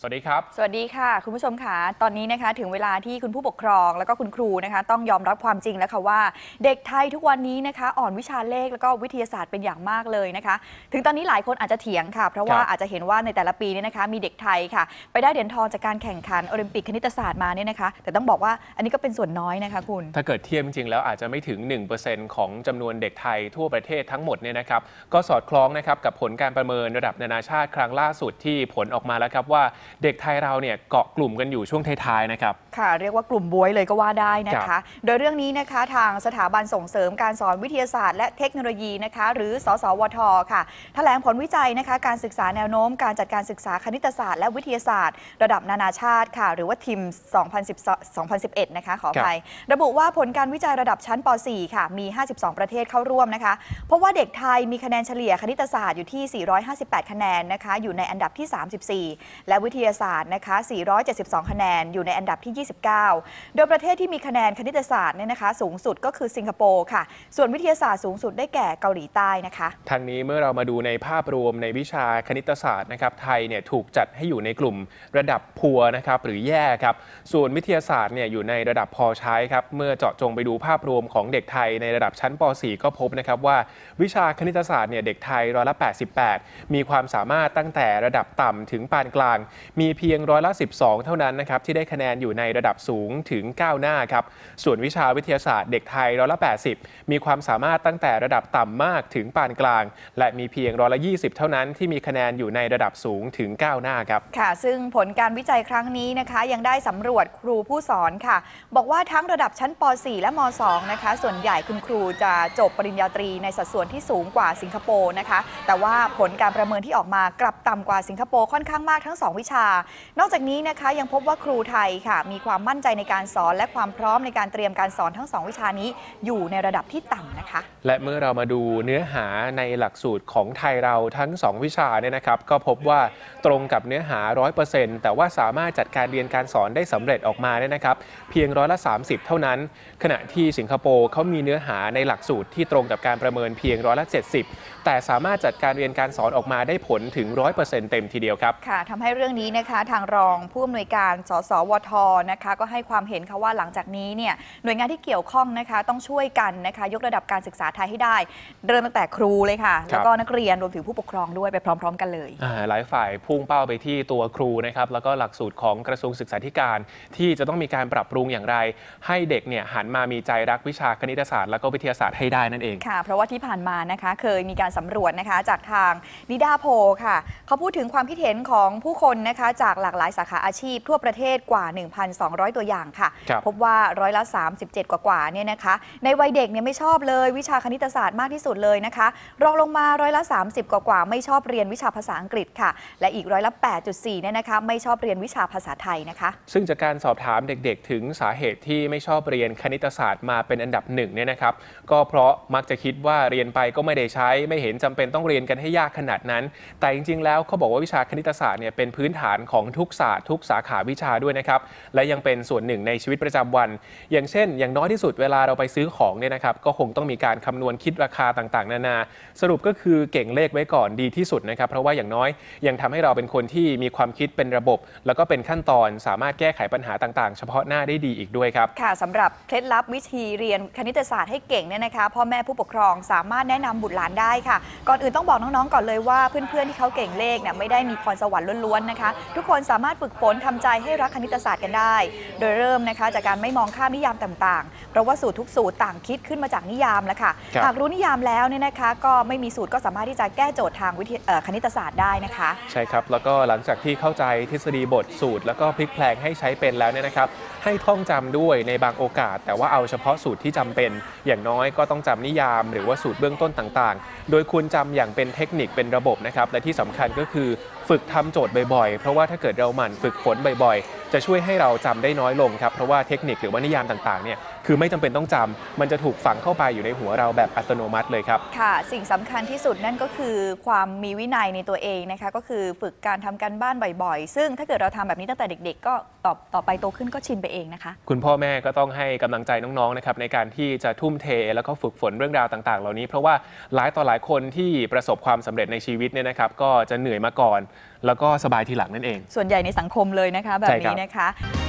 สวัสดีครับ สวัสดีค่ะ คุณผู้ชมค่ะตอนนี้นะคะถึงเวลาที่คุณผู้ปกครองแล้วก็คุณครูนะคะ ต้องยอมรับความจริงแล้วค่ะว่า เด็กไทยทุกวันนี้นะคะ อ่อนวิชาเลขแล้วก็วิทยาศาสตร์เป็นอย่างมากเลยนะคะ ถึงตอนนี้หลายคนอาจจะเถียงค่ะ เพราะว่าครับอาจจะเห็นว่าในแต่ละปีเนี่ยนะคะ มีเด็กไทยค่ะ ไปได้เหรียญทองจากการแข่งขันโอลิมปิกคณิตศาสตร์มาเนี่ยนะคะ แต่ต้องบอกว่าอันนี้ก็เป็นส่วนน้อยนะคะคุณ ถ้าเกิดเทียบจริงๆแล้วอาจจะไม่ถึง 1%ของจำนวนเด็กไทยทั่วประเทศทั้งหมดเนี่ยนะครับก็สอดคล้องนะครับกับผลการประเมินระดับนานาชาติครั้งล่าสุดที่ผลออกมาแล้วครับว่าเด็กไทยเราเนี่ยเกาะกลุ่มกันอยู่ช่วงท้ายๆนะครับ ค่ะ เรียกว่ากลุ่มบวยเลยก็ว่าได้นะครัคะบโดยเรื่องนี้นะคะทางสถาบันส่งเสริมการสอนวิทยาศาสตร์ และเทคโนโลยีนะคะ หรือสสวทค่ะแถลงผลวิจัยนะคะ การศึกษาแนวโน้ม การจัดการศึกษาคณิตศาสตร์และวิทยาศาสตร์ ระดับนานาชาติค่ะ หรือว่าทิม2010 2011 นะคะขออภัยระบุว่าผลการวิจัยระดับชั้นป .4 ค่ะ มี 52 ประเทศเข้าร่วมนะคะ เพราะว่าเด็กไทยมีคะแนนเฉลี่ยคณิตศาสตร์อยู่ที่ 458 คะแนนนะคะ อยู่ในอันดับที่ 34 และวิททยาศาสตร์นะคะ 472 คะแนน อยู่ในอันดับที่ 29 โดยประเทศที่มีคะแนนคณิตศาสตร์เนี่ยนะคะ สูงสุดก็คือสิงคโปร์ค่ะ ส่วนวิทยาศาสตร์สูงสุดได้แก่เกาหลีใต้นะคะ ทางนี้เมื่อเรามาดูในภาพรวมในวิชาคณิตศาสตร์นะครับ ไทยเนี่ยถูกจัดให้อยู่ในกลุ่มระดับพัวนะครับหรือแย่ครับ ส่วนวิทยาศาสตร์เนี่ยอยู่ในระดับพอใช้ครับ เมื่อเจาะจงไปดูภาพรวมของเด็กไทยในระดับชั้นป .4 ก็พบนะครับว่าวิชาคณิตศาสตร์เนี่ยเด็กไทยร้อยละ 88 มีความสามารถตั้งแต่ระดับต่ำถึงปานกลางมีเพียงร้อยละ 12 เท่านั้นนะครับที่ได้คะแนนอยู่ในระดับสูงถึงก้าวหน้าครับส่วนวิชาวิทยาศาสตร์เด็กไทยร้อยละ 80 มีความสามารถตั้งแต่ระดับต่ำมากถึงปานกลาง และมีเพียงร้อยละ 20 เท่านั้นที่มีคะแนนอยู่ในระดับสูงถึงก้าวหน้าครับค่ะ ซึ่งผลการวิจัยครั้งนี้นะคะยังได้สำรวจครูผู้สอนค่ะ บอกว่าทั้งระดับชั้นป .4 และม .2 นะคะส่วนใหญ่คุณครูจะจบปริญญาตรีในสัดส่วนที่สูงกว่าสิงคโปร์นะคะแต่ว่าผลการประเมินที่ออกมากลับต่ำกว่าสิงคโปร์ค่อนข้างมากทั้ง 2 วิชานอกจากนี้นะคะยังพบว่าครูไทยค่ะ มีความมั่นใจในการสอน และความพร้อมในการเตรียมการสอนทั้ง 2 วิชานี้อยู่ในระดับที่ต่ำนะคะ และเมื่อเรามาดูเนื้อหาในหลักสูตรของไทยเราทั้ง 2 วิชาเนี่ยนะครับ ก็พบว่าตรงกับเนื้อหา 100%แต่ว่าสามารถจัดการเรียนการสอนได้สำเร็จออกมาเนี่ยนะครับ เพียงร้อยละ 30 เท่านั้น ขณะที่สิงคโปร์เขามีเนื้อหาในหลักสูตรที่ตรงกับการประเมินเพียงร้อยละ 70 แต่สามารถจัดการเรียนการสอนออกมาได้ผลถึง 100%เต็มทีเดียวครับค่ะทำให้เรื่องนี้นะคะทางรองผู้อำนวยการสสวทนะคะก็ให้ความเห็นค่ะว่าหลังจากนี้เนี่ยหน่วยงานที่เกี่ยวข้องนะคะต้องช่วยกันนะคะยกระดับการศึกษาไทยให้ได้ เริ่มตั้งแต่ครูเลยค่ะครับแล้วก็นักเรียนรวมถึงผู้ปกครองด้วยไปพร้อม ๆ กันเลยอ่าหลายฝ่ายพุ่งเป้าไปที่ตัวครูนะครับแล้วก็หลักสูตรของกระทรวงศึกษาธิการ ที่จะต้องมีการปรับปรุงอย่างไร ให้เด็กเนี่ยหันมามีใจรักวิชาคณิตศาสตร์ แล้วก็วิทยาศาสตร์ให้ได้นั่นเองค่ะ เพราะว่าที่ผ่านมานะคะเคยมีการสำรวจนะคะจากทางนิดาโพลค่ะเขาพูดถึงความคิดเห็นของผู้คนนะคะจากหลากหลายสาขาอาชีพทั่วประเทศกว่า 1,200 ตัวอย่างค่ะครับพบว่าร้อยละ 37 กว่าๆเนี่ยนะคะ ในวัยเด็กเนี่ยไม่ชอบเลยวิชาคณิตศาสตร์มากที่สุดเลยนะคะ รองลงมาร้อยละ 30 กว่าๆไม่ชอบเรียนวิชาภาษาอังกฤษค่ะ และอีกร้อยละ 8.4 เนี่ยนะคะไม่ชอบเรียนวิชาภาษาไทยนะคะ ซึ่งจากการสอบถามเด็กๆ ถึงสาเหตุที่ไม่ชอบเรียนคณิตศาสตร์มาเป็นอันดับหนึ่งเนี่ยนะครับ ก็เพราะมักจะคิดว่าเรียนไปก็ไม่ได้ใช้ ไม่เห็นจำเป็นต้องเรียนกันให้ยากขนาดนั้น แต่จริงๆ แล้วเขาบอกว่าวิชาคณิตศาสตร์เนี่ยเป็นพื้นฐานของทุกศาสตร์ทุกสาขาวิชาด้วยนะครับ และยังเป็นส่วนหนึ่งในชีวิตประจำวัน อย่างเช่น อย่างน้อยที่สุดเวลาเราไปซื้อของเนี่ยนะครับ ก็คงต้องมีการคำนวณคิดราคาต่างๆ นานา สรุปก็คือเก่งเลขไว้ก่อนดีที่สุดนะครับ เพราะว่าอย่างน้อยยังทำให้เราเป็นคนที่มีความคิดเป็นระบบ แล้วก็เป็นขั้นตอนสามารถแก้ไขปัญหาต่างๆ เฉพาะหน้าได้ดีอีกด้วยครับค่ะสำหรับเคล็ดลับวิธีเรียนคณิตศาสตร์ให้เก่งเนี่ยนะคะพ่อแม่ผู้ปกครองสามารถแนะนำบุตรหลานได้ค่ะ ก่อนอื่นต้องบอกน้องๆก่อนเลยว่าเพื่อนๆที่เขาเก่งเลขเนี่ยไม่ได้มีพรสวรรค์ล้วนๆนะคะทุกคนสามารถฝึกฝนทำใจให้รักคณิตศาสตร์กันได้ โดยเริ่มนะคะจากการไม่มองข้ามนิยามต่างๆ เพราะว่าสูตรทุกสูตรต่างคิดขึ้นมาจากนิยามแล้วค่ะครับหากรู้นิยามแล้วเนี่ยนะคะ ก็ไม่มีสูตรก็สามารถที่จะแก้โจทย์ทางวิทยเอ่อคณิตศาสตร์ได้นะคะ ใช่ครับ แล้วก็หลังจากที่เข้าใจทฤษฎีบทสูตร แล้วก็พลิกแพลงให้ใช้เป็นแล้วเนี่ยนะครับ ให้ท่องจำด้วยในบางโอกาส แต่ว่าเอาเฉพาะสูตรที่จำเป็น อย่างน้อยก็ต้องจำนิยาม หรือว่าสูตรเบื้องต้นต่างๆ โดยควรจำอย่างเป็นเทคนิคเป็นระบบนะครับ และที่สำคัญก็คือฝึกทำโจทย์บ่อยๆเพราะว่าถ้าเกิดเราหมั่นฝึกฝนบ่อยๆ จะช่วยให้เราจำได้น้อยลงครับ เพราะว่าเทคนิคหรือว่านิยามต่างๆเนี่ย คือไม่จำเป็นต้องจำมันจะถูกฝังเข้าไปอยู่ในหัวเราแบบอัตโนมัติเลยครับ ค่ะ สิ่งสำคัญที่สุดนั่นก็คือความมีวินัยในตัวเองนะคะ ก็คือฝึกการทำการบ้านบ่อยๆ ซึ่งถ้าเกิดเราทำแบบนี้ตั้งแต่เด็ก ๆ ก็ต่อต่อไปโตขึ้นก็ชินไปเองนะคะ คุณพ่อแม่ก็ต้องให้กำลังใจน้องๆนะครับในการที่จะทุ่มเทแล้วก็ฝึกฝนเรื่องราวต่าง ๆ เหล่านี้ เพราะว่าหลายต่อหลายคนที่ประสบความสำเร็จในชีวิตเนี่ยนะครับ ก็จะเหนื่อยมาก่อน แล้วก็สบายทีหลังนั่นเอง ส่วนใหญ่ในสังคมเลยนะคะ แบบใช่ครันี้บนะคะ